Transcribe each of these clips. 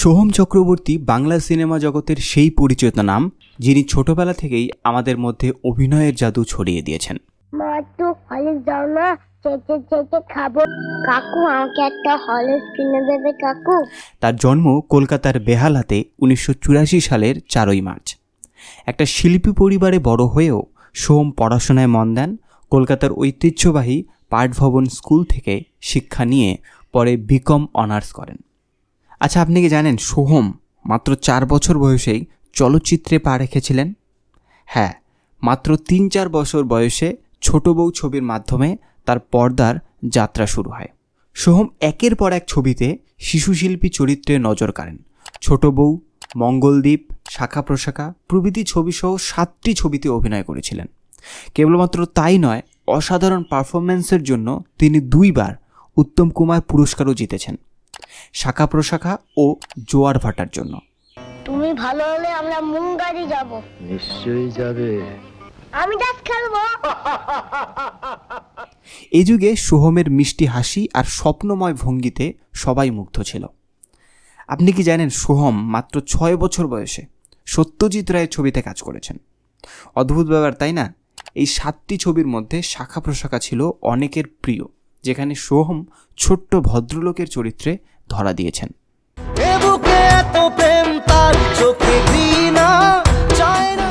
Soham Chakraborty Bangla cinema জগতের সেই পরিচিত নাম যিনি ছোটবেলা থেকেই আমাদের মধ্যে অভিনয়ের জাদু ছড়িয়ে দিয়েছেন। মা একটু হলিক্স দাও না চেটে চেটে খাব। কাকু আমাকে একটা হলিক্স কিনে দেবে কাকু। তার জন্ম কলকাতার বেহালাতে উনিশশো চুরাশি সালের চারই মার্চ। একটা শিল্পী পরিবারে বড় হয়েও সোহম পড়াশোনায় মন দেন কলকাতার ঐতিহ্যবাহী পাঠভবন স্কুল থেকে শিক্ষা নিয়ে পরে বিকম অনার্স করেন। আচ্ছা আপনি কি জানেন সোহম মাত্র চার বছর বয়সেই চলচ্চিত্রে পা রেখেছিলেন? হ্যাঁ মাত্র তিন চার বছর বয়সে ছোট বউ ছবির মাধ্যমে তার পর্দার যাত্রা শুরু হয়। সোহম একের পর এক ছবিতে শিশুশিল্পী চরিত্রে নজর কাড়েন। ছোট বউ মঙ্গলদ্বীপ শাখা প্রশাখা প্রভৃতি ছবিসহ সাতটি ছবিতে অভিনয় করেছিলেন। কেবলমাত্র তাই নয়, অসাধারণ পারফরম্যান্সের জন্য তিনি দুইবার উত্তম কুমার পুরস্কারও জিতেছেন। শাখা প্রশাখা ও জোয়ার ভাটার জন্য। তুমি ভালো হলে আমরা মুঙ্গারি যাব। নিশ্চয়ই যাবে। আমি ডাস খেলব। এই যুগে সোহমের মিষ্টি হাসি আর স্বপ্নময় ভঙ্গিতে সবাই মুগ্ধ ছিল। আপনি কি জানেন সোহম মাত্র ছয় বছর বয়সে সত্যজিৎ রায়ের ছবিতে কাজ করেছেন? অদ্ভুত ব্যাপার তাই না? এই সাতটি ছবির মধ্যে শাখা প্রশাখা ছিল অনেকের প্রিয় যেখানে সোহম ছোট্ট ভদ্রলোকের চরিত্রে ধরা দিয়েছেন। এ বুকে এত প্রেম তার চোখে ঘৃণা চায় না।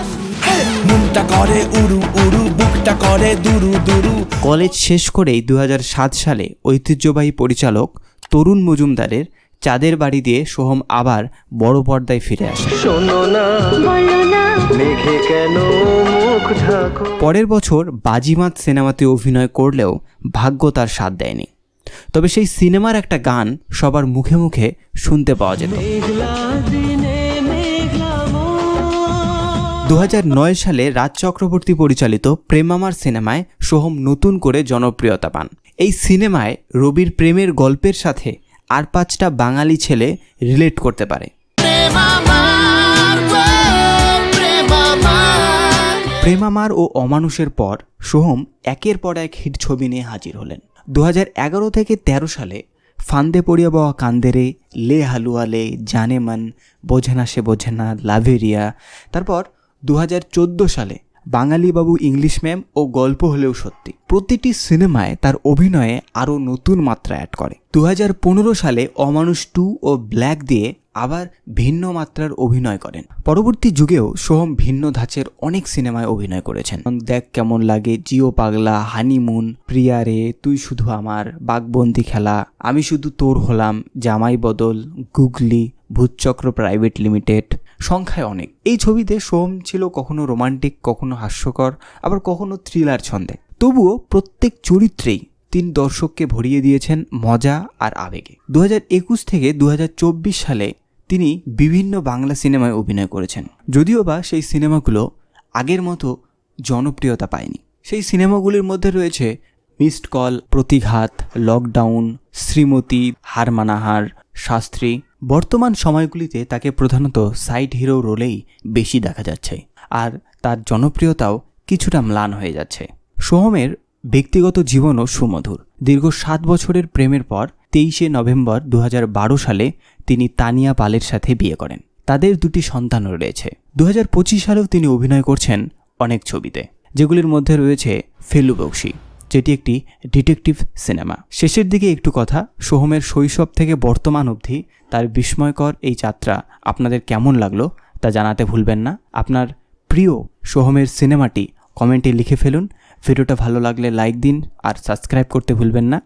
মনটা করে উড়ু উড়ু বুকটা করে দুরু দুরু। কলেজ শেষ করেই দু হাজার সাত সালে ঐতিহ্যবাহী পরিচালক তরুণ মজুমদারের চাঁদের বাড়ি দিয়ে সোহম আবার বড় পর্দায় ফিরে আসে শোনো না বলো না। মেঘে কেন মুখ ঢাকো? পরের বছর বাজিমাত সিনেমাতে অভিনয় করলেও ভাগ্য তার সাথ দেয়নি। তবে সেই সিনেমার একটা গান সবার মুখে মুখে শুনতে পাওয়া যেত। দু সালে রাজ চক্রবর্তী পরিচালিত প্রেমামার সিনেমায় সোহম নতুন করে জনপ্রিয়তা পান। এই সিনেমায় রবির প্রেমের গল্পের সাথে আর পাঁচটা বাঙালি ছেলে রিলেট করতে পারে। প্রেমামার ও অমানুষের পর সোহম একের পর এক হিট ছবি নিয়ে হাজির হলেন। দু হাজার এগারো থেকে ১৩ সালে ফান্দে পড়িয়া বাওয়া কান্দেরে লে হালুয়ালে জানে মান, বোঝে না সে বোঝেনা লাভেরিয়া। তারপর দু হাজার চোদ্দ সালে বাঙালি বাবু ইংলিশ ম্যাম ও গল্প হলেও সত্যি। প্রতিটি সিনেমায় তার অভিনয়ে আরও নতুন মাত্রা অ্যাড করে। দু হাজার পনেরো সালে অমানুষ টু ও ব্ল্যাক দিয়ে আবার ভিন্ন মাত্রার অভিনয় করেন। পরবর্তী যুগেও সোহম ভিন্ন ধাঁচের অনেক সিনেমায় অভিনয় করেছেন। দেখ কেমন লাগে, জিও পাগলা, হানিমুন, প্রিয়া রে, তুই শুধু আমার, বাঘবন্দি খেলা, আমি শুধু তোর হলাম, জামাই বদল, গুগলি, ভূতচক্র প্রাইভেট লিমিটেড। সংখ্যায় অনেক। এই ছবিতে সোহম ছিল কখনো রোমান্টিক, কখনো হাস্যকর, আবার কখনো থ্রিলার ছন্দে। তবুও প্রত্যেক চরিত্রেই তিনি দর্শককে ভরিয়ে দিয়েছেন মজা আর আবেগে। দু একুশ থেকে দু হাজার চব্বিশ সালে তিনি বিভিন্ন বাংলা সিনেমায় অভিনয় করেছেন। যদিও বা সেই সিনেমাগুলো আগের মতো জনপ্রিয়তা পায়নি। সেই সিনেমাগুলির মধ্যে রয়েছে মিসড কল, প্রতিঘাত, লকডাউন, শ্রীমতী হার মানাহার শাস্ত্রী বর্তমান সময়গুলিতে তাকে প্রধানত সাইড হিরো রোলেই বেশি দেখা যাচ্ছে, আর তার জনপ্রিয়তাও কিছুটা ম্লান হয়ে যাচ্ছে। সোহমের ব্যক্তিগত জীবনও সুমধুর। দীর্ঘ সাত বছরের প্রেমের পর তেইশে নভেম্বর দু হাজার বারো সালে তিনি তানিয়া পালের সাথে বিয়ে করেন। তাদের দুটি সন্তানও রয়েছে। দু হাজার পঁচিশ সালেও তিনি অভিনয় করছেন অনেক ছবিতে, যেগুলির মধ্যে রয়েছে ফেলু বক্সি। যেটি একটি ডিটেকটিভ সিনেমা। শেষের দিকে একটু কথা, সোহমের শৈশব থেকে বর্তমান অবধি তার বিস্ময়কর এই যাত্রা আপনাদের কেমন লাগল তা জানাতে ভুলবেন না। আপনার প্রিয় সোহমের সিনেমাটি কমেন্টে লিখে ফেলুন। ভিডিওটা ভালো লাগলে লাইক দিন আর সাবস্ক্রাইব করতে ভুলবেন না।